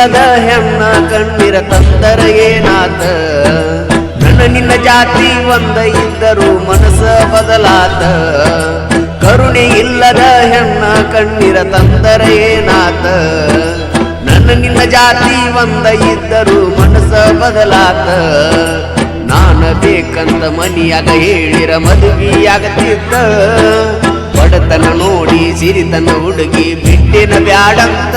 ಇಲ್ಲದ ಹೆಣ್ಣ ಕಣ್ಣಿರ ತಂದರ ಏನಾತ? ನನ್ನ ನಿನ್ನ ಜಾತಿ ಒಂದ ಇದ್ದರೂ ಮನಸ್ಸ ಬದಲಾತ. ಕರುಣೆ ಇಲ್ಲದ ಹೆಣ್ಣ ಕಣ್ಣಿರ ತಂದರ ಏನಾತ? ನನ್ನ ನಿನ್ನ ಜಾತಿ ಒಂದ ಇದ್ದರೂ ಮನಸ್ಸ ಬದಲಾತ. ನಾನ ಬೇಕಂತ ಮನಿಯಾಗ ಹೇಳಿರ ಮದುವೆಯಾಗತ್ತಿದ್ದ. ಬಡತನ ನೋಡಿ ಸಿರಿತನ ಹುಡುಗಿ ಬಿಟ್ಟಿನ ಬ್ಯಾಡಂತ.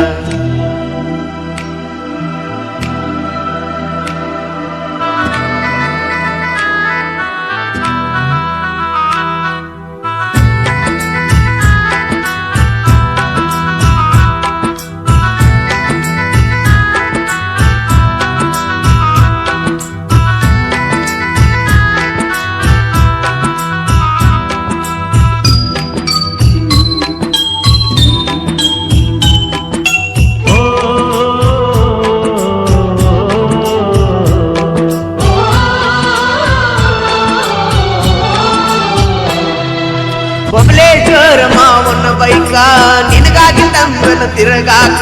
ಬೈಕ. ನಿನಗಾಗಿ ತಮ್ಮನ ತಿರುಗಾಕ.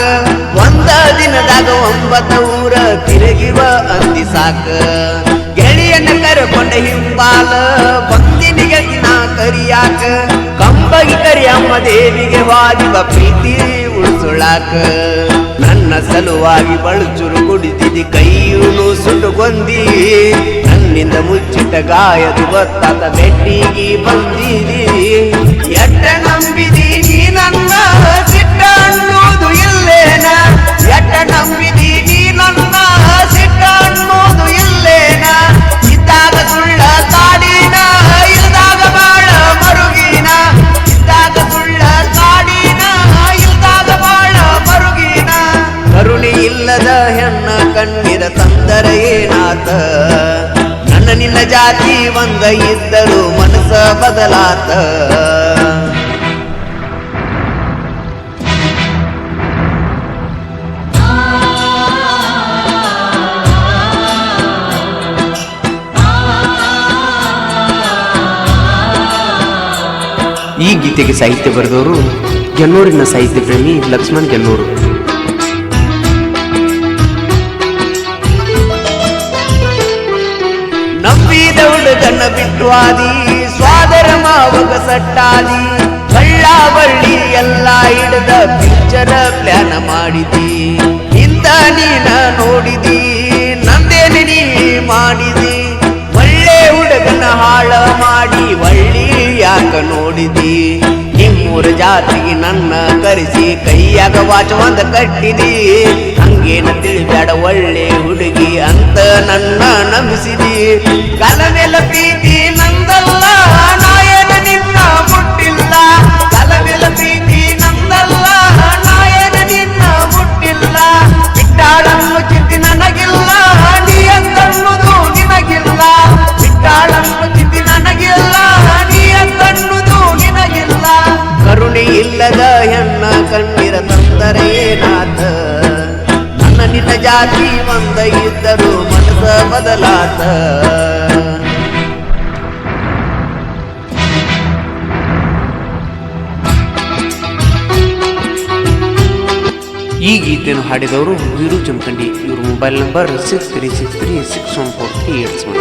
ಒಂದ ದಿನದಾಗ ಒಂಬತ್ತ ಊರ ತಿರುಗಿವ ಅಂದಿ ಸಾಕ. ಗೆಳೆಯನ್ನ ಕರಕೊಂಡ ಹಿಂಬಾಲ. ಬಂದಿನಿಗೆ ನಾ ಕರಿಯಾಕ. ಕಂಬಗಿ ಕರಿಯಮ್ಮ ದೇವಿಗೆ ವಾದಿವ ಪ್ರೀತಿ ಉಳಿಸುಳಾಕ. ನನ್ನ ಸಲುವಾಗಿ ಬಳಚುರು ಕುಡಿದಿದಿ, ಕೈಯೂನು ಸುಟ್ಟುಕೊಂದಿ. ನನ್ನಿಂದ ಮುಚ್ಚಿಟ್ಟ ಗಾಯದು ಗೊತ್ತಾದ ಬೆಟ್ಟಿಗೆ ಬಂದಿದಿ. ಎಟ್ಟ ನಂಬಿದಿ? ಜಾತಿ ಒಂದ ಇದ್ದರೂ ಮನಸ್ಸ ಬದಲಾತ. ಈ ಗೀತೆಗೆ ಸಾಹಿತ್ಯ ಬರೆದವರು ಗೆನ್ನೂರಿನ ಸಾಹಿತ್ಯ ಪ್ರೇಮಿ ಲಕ್ಷ್ಮಣ್ ಗೆನ್ನೂರು ಆದಿ ಸ್ವಾದರ ಮಾವಗ ಸಟ್ಟಾದಿ ಕಳ್ಳ ಬಳ್ಳಿ ಎಲ್ಲ ಹಿಡ್ದ ಪಿಕ್ಚರ ಪ್ಲಾನ್ ಮಾಡಿದಿ. ಇಂದ ನೀನ ನೋಡಿದಿ, ನಂದೇನೆ ನೀ ಮಾಡಿದಿ. ಒಳ್ಳೆ ಹುಡುಗನ ಹಾಳ ಮಾಡಿ, ಒಳ್ಳಿ ಯಾಕ ನೋಡಿದಿ. ನಿಮ್ಮೂರ ಜಾತಿಗೆ ನನ್ನ ಕರೆಸಿ, ಕೈಯಾಗ ವಾಚ ಒಂದ ಕಟ್ಟಿದಿ. ಹಂಗೇನ ತಿಳಿಬೇಡ ಒಳ್ಳೆ ಹುಡುಗಿ ಅಂತ ನನ್ನ ನಂಬಿಸಿದಿ. ಕಲವೆಲ್ಲ ಪ್ರೀತಿ ಏನಾತ ನನ್ನ ನಿನ್ನ ಜಾತಿ ಒಂದ ಇದ್ದರೂ ಮನಸ ಬದಲಾತ. ಈ ಗೀತೆಯನ್ನು ಹಾಡಿದವರು ವೀರು ಜಮಖಂಡಿ. ಇವ್ರ mobile number six three six three six one four three eight one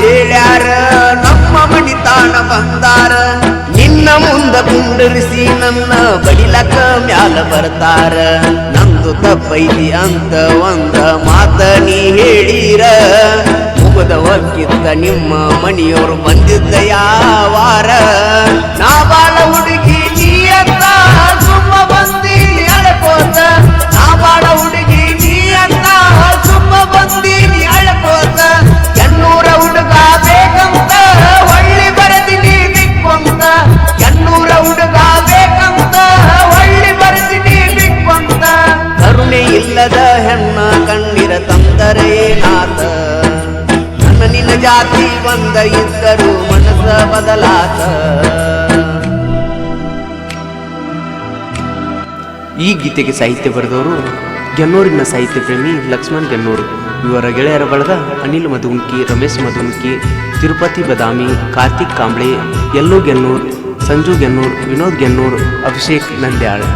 ಹೇಳ್ಯಾರ, ನಮ್ಮ ಮನಿ ತಾಣ ಬಂದಾರ. ನಿನ್ನ ಮುಂದ ಕುಂಡರಿಸಿ ನನ್ನ ಬಡಿಲಕ ಮ್ಯಾಲ ಬರ್ತಾರ. ನಂದು ತಪ್ಪೈತಿ ಅಂತ ಒಂದ ಮಾತ ನೀ ಹೇಳಿರ. ಮುಗದ ಒಕ್ಕಿತ್ತ ನಿಮ್ಮ ಮಣಿಯವರು ಬಂದಿದ್ದ ಯಾವಾರ. ನಾ ಬಾಲ ಹುಡುಗಿ ಕರುಣೆ ಹೆಣ್ಣ ಕಣ್ಣಿರ ತಂದರೇನಾತ ನನ್ನ ನಿನ್ನ ಜಾತಿ ಬಂದ ಇದ್ದರೂ ಮನಸ ಬದಲಾತ. ಈ ಗೀತೆಗೆ ಸಾಹಿತ್ಯ ಬರೆದವರು ಗೆನ್ನೂರಿನ ಸಾಹಿತ್ಯ ಪ್ರೇಮಿ ಲಕ್ಷ್ಮಣ್ ಗೆನ್ನೂರು. ಇವರ ಗೆಳೆಯರ ಬಳಗ ಅನಿಲ್ ಮಧುನ್ಕಿ ರಮೇಶ್ ಮಧುನ್ಕಿ ತಿರುಪತಿ ಬದಾಮಿ, ಕಾರ್ತಿಕ್ ಕಾಂಬ್ಳೆ, ಎಲ್ಲೋ ಗೆನ್ನೂರ್, ಸಂಜು ಗೆನ್ನೂರ್, ವಿನೋದ್ ಗೆನ್ನೂರ್, ಅಭಿಷೇಕ್ ನಂದ್ಯಾಳ್.